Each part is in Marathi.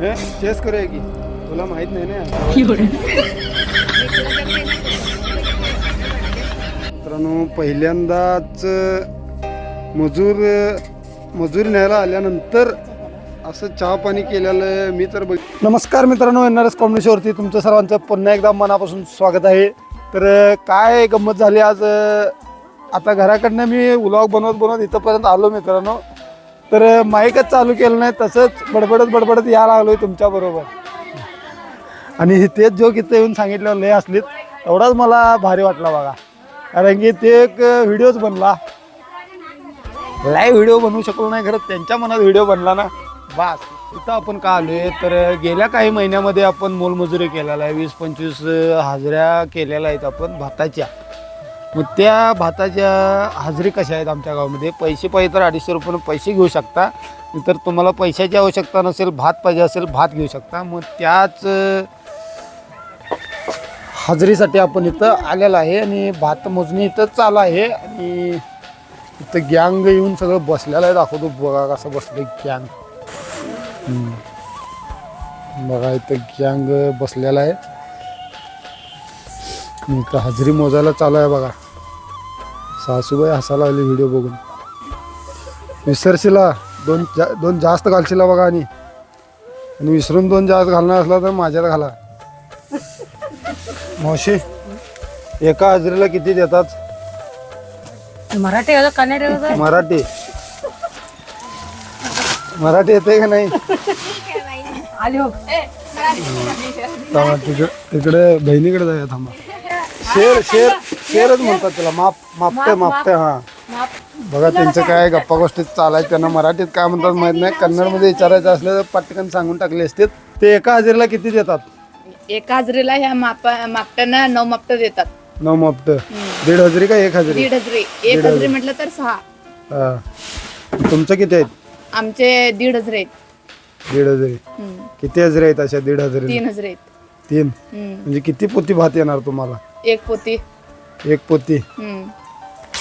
हे चेस करूया की? तुला माहीत नाही ना मित्रांनो पहिल्यांदाच मजूर मजूर न्यायला आल्यानंतर असं चहा पाणी केलेलं मी तर बघ नमस्कार मित्रांनो एन आर एस कॉम्युनिशवरती तुमचं सर्वांचं पुन्हा एकदा मनापासून स्वागत आहे. तर काय गंमत झाली आज? आता घराकडनं मी व्लॉग बनवत बनवत इथंपर्यंत आलो मित्रांनो. तर माईकच चालू केलं नाही तसंच बडबडत बडबडत या लागलोय तुमच्याबरोबर आणि तेच जोक इथं येऊन सांगितलं लय असलीत तेवढाच मला भारी वाटला बघा. कारण की ते एक व्हिडिओच बनला. लाईव्ह व्हिडिओ बनवू शकलो नाही खरं त्यांच्या मनात व्हिडिओ बनला ना. बास इथं आपण का आहे तर गेल्या काही महिन्यामध्ये आपण मोलमजुरी केलेला आहे. वीस पंचवीस हाजऱ्या केलेल्या आहेत आपण भाताच्या. मग त्या भाताच्या हाजरी कशा आहेत आमच्या गावामध्ये? पैसे पाहिजे तर अडीचशे रुपये पैसे घेऊ शकता. तर तुम्हाला पैशाची आवश्यकता नसेल भात पाहिजे असेल भात घेऊ शकता. मग त्याच हजरीसाठी आपण इथं आलेलं आहे आणि भात मोजणी इथं चालू आहे. आणि इथं गँग येऊन सगळं बसलेलं आहे. दाखवतो बघा कसं बसलं गँग बघा इथं गँग बसलेला आहे. इथं हजरी मोजायला चालू आहे बघा. सासूबाई हसायला लागली व्हिडिओ बघून. विसरशीला दोन जा दोन जास्त घालशीला बघा आणि. आणि विसरून दोन जास्त घालणार असला तर माझ्याला घाला. मावशी एका हजेरीला किती देतात? मराठी कन्नड मराठी. मराठी येते का नाही? आली हो. थांबा, तिकडे तिकडे बहिणीकडे जाऊया थांबा. शेर शेर. शेरच म्हणतात त्याला माप मापते मापते हा. बघा त्यांचं काय गप्पा गोष्टीत चालायचं त्यांना मराठीत काय म्हणतात माहीत नाही कन्नडमध्ये विचारायचं असलं तर पटकन सांगून टाकले असते ते एका हजेरीला किती देतात? एका हजरीला ह्या माप मापट्यांना नऊ मापट देतात. नऊ मापट. दीड हजेरी का एक हजेरी? दीड हजरी. एक हजरी म्हटलं तर सहा. हा. तुमचं किती आहेत? आमचे दीड हजरे आहेत. दीड हजेरी. हम्म. किती हजेरी आहेत अशा दीड हजेरी तीन हजरे आहेत. तीन? हम्म. म्हणजे किती पोती भात येणार तुम्हाला? एक पोती. एक पोती. हम्म.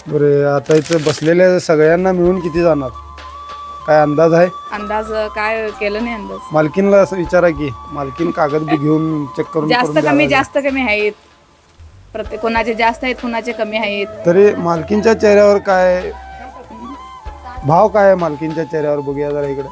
बरं आता इथं बसलेल्या सगळ्यांना मिळून किती जाणार? काय अंदाज आहे? अंदाज काय केलं नाही अंदाज. मालकीनला असं विचारा की मालकीन कागद बी घेऊन चेक करून जास्त करून कमी द्यायला जास्त कमी आहेत. प्रत्येक कोणाचे जास्त आहेत कोणाचे कमी आहेत. लागेल. तरी मालकीनच्या चेहऱ्यावर काय भाव काय आहे मालकीनच्या चेहऱ्यावर? बघूया जरा इकडे.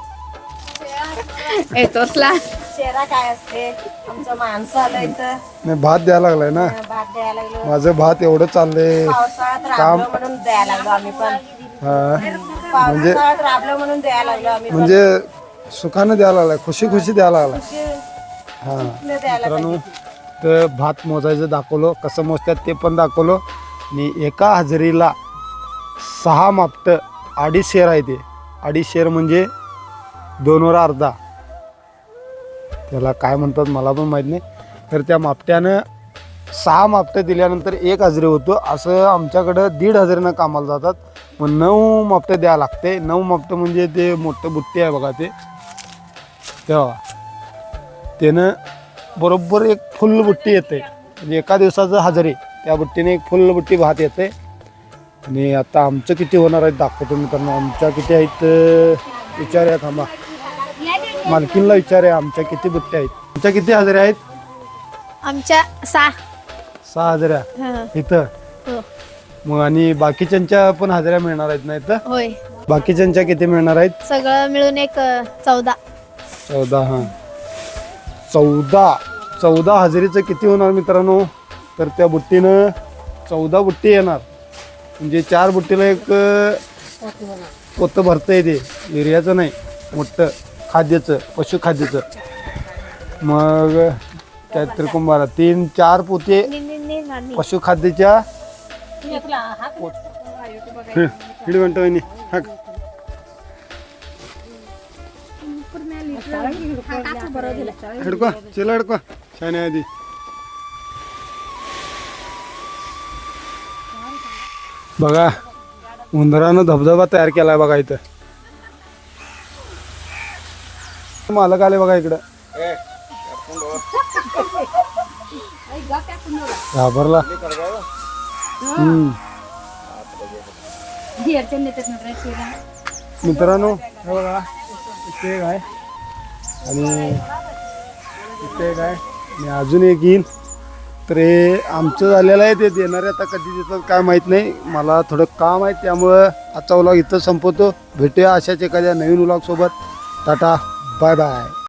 ए तोसला चेहरा काय असते? आमचं माणसं आलं इथं. नाही भात द्यायला लागलाय ना. भात द्यायला लागलो. माझं भात एवढं चाललंय. पावसाळ्यात राबलो म्हणून द्यायला लागलो आम्ही पण. हा. पावसाळ्यात राबलो म्हणून द्यायला लागलो आम्ही म्हणजे सुखानं द्यायला लागलाय खुशी खुशी द्यायला लागलाय. हा. द्यायला मित्रांनो तर भात मोजायचं दाखवलं कसं मोजतात ते पण दाखवलं. आणि एका हजेरीला सहा मापट अडीच शेर आहे ते. अडीच शेर म्हणजे दोनवर अर्धा. त्याला काय म्हणतात मला पण माहीत नाही. तर त्या मापट्यानं सहा मापट्या दिल्यानंतर एक हजरे होतो. असं आमच्याकडं दीड हजरेनं कामाला जातात. मग नऊ मापटे द्यावं लागते. नऊ मापटं म्हणजे ते मोठं बुट्टी आहे बघा ते. तेव्हा त्यानं बरोबर एक फुल बुट्टी येते. म्हणजे एका दिवसाचं हजरी. त्या बुट्टीने एक फुल बुट्टी भात येते. आणि आता आमचं किती होणार आहेत दाखवतो मित्रांनो. आमच्या किती आहेत विचार विचारूया थांबा. मालकीनला विचारूया आमच्या किती बुट्ट्या आहेत. आमच्या किती हजेऱ्या आहेत? आमच्या सहा. सहा हजेऱ्या हं, इथं? हो. मग आणि बाकीच्यांच्या पण हजेऱ्या मिळणार आहेत ना इथं? होय. बाकीच्यांच्या किती मिळणार आहेत? सगळं मिळून एक अ, चौदा. चौदा हां. चौदा. चौदा हजेरीचं किती होणार मित्रांनो? तर त्या बुट्टीनं चौदा बुट्टी येणार. म्हणजे चार बुट्टीला एक अं, पोतं भरतं येते युरियाचं नाही. मोठं. खाद्याचं पशुखाद्याचं मग त्या त्रिकुंभारा तीन चार पोते नि- नि- नि- नानी. पशुखाद्याच्या हिड म्हणतो वहिनी. हाक. हिडको चला हिडको छान आहे आधी बघा उंदरानं धबधबा तयार केलाय बघा इथं मालक आले बघा इकडं. घाबरला. मित्रांनो हे बघा इथे एक आहे. आणि इथे काय मी अजून एक येईन. तर हे आमचं झालेलं आहे ते देणारे आता कधी देतात काय माहीत नाही. मला थोडं काम आहे त्यामुळं आजचा व्लॉग इथं संपवतो. भेटूया अशाच एखाद्या नवीन व्लॉगसोबत टाटा. 拜拜。